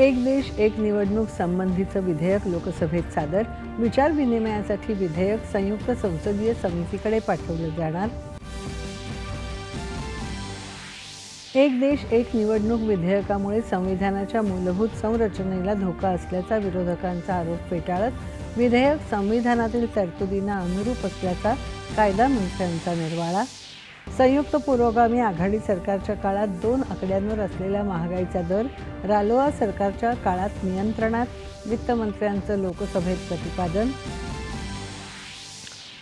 एक देश एक निवडणूक संबंधीचं विधेयक लोकसभेत सादर. विचारविनिमयासाठी विधेयक संयुक्त संसदीय समितीकडे पाठवलं जाणार. एक देश एक निवडणूक विधेयकामुळे संविधानाच्या मूलभूत संरचनेला धोका असल्याचा विरोधकांचा आरोप फेटाळत विधेयक संविधानातील तरतुदींना अनुरूप असल्याचा कायदा मंत्र्यांचा निर्वाळा. संयुक्त पुरोगामी आघाडी सरकारच्या काळात दोन आकड्यांवर असलेला महागाईचा दर रालोआ सरकारच्या काळात नियंत्रणात वित्तमंत्र्यांचं लोकसभेत प्रतिपादन.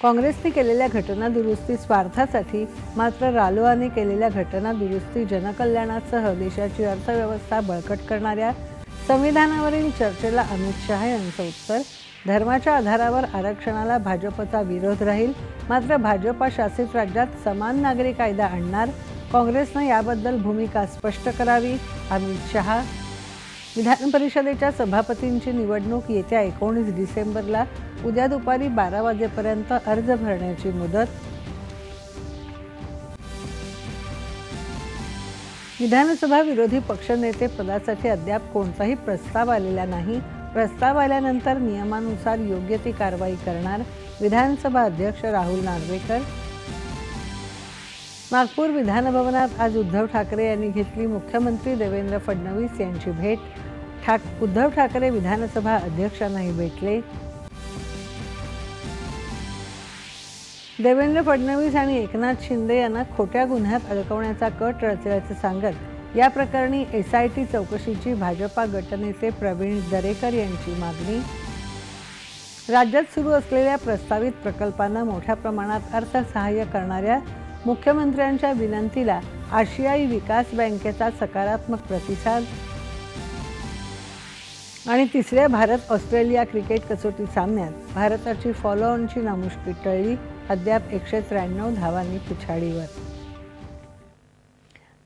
काँग्रेसने केलेल्या घटना दुरुस्ती स्वार्थासाठी मात्र रालोआने केलेल्या घटना दुरुस्ती जनकल्याणासह देशाची अर्थव्यवस्था बळकट करणाऱ्या संविधानावरील चर्चेला अमित शहा यांचं उत्तर धर्माच्या आधारावर आरक्षणाला भाजपचा विरोध राहील मात्र भाजपा शासित राज्यात समान नागरी कायदा आणणार काँग्रेसनं याबद्दल भूमिका स्पष्ट करावी अमित शहा. विधान परिषदेच्या सभापतींची निवडणूक येत्या एकोणीस डिसेंबरला उद्या दुपारी बारा वाजेपर्यंत अर्ज भरण्याची मुदत विधानसभा विरोधी पक्षनेते पदासाठी अद्याप कोणताही प्रस्ताव आलेला नाही. प्रस्ताव आल्यानंतर नियमानुसार योग्य ती कारवाई करणार विधानसभा अध्यक्ष राहुल नार्वेकर. नागपूर विधानभवनात आज उद्धव ठाकरे यांनी घेतली मुख्यमंत्री देवेंद्र फडणवीस यांची भेट. ठाक उद्धव ठाकरे विधानसभा अध्यक्षांनाही भेटले. देवेंद्र फडणवीस आणि एकनाथ शिंदे यांना खोट्या गुन्ह्यात अडकवण्याचा कट रचल्याचं सांगत या प्रकरणी एस आय टी चौकशीची भाजपा गटनेते प्रवीण दरेकर यांची मागणी. राज्यात सुरू असलेल्या प्रस्तावित प्रकल्पांना मोठ्या प्रमाणात अर्थसहाय्य करणाऱ्या मुख्यमंत्र्यांच्या विनंतीला आशियाई विकास बँकेचा सकारात्मक प्रतिसाद. आणि तिसऱ्या भारत ऑस्ट्रेलिया क्रिकेट कसोटी सामन्यात भारताची फॉलोऑनची नामुष्की टळली. अद्याप एकशे त्र्याण्णव धावांनी पिछाडीवर.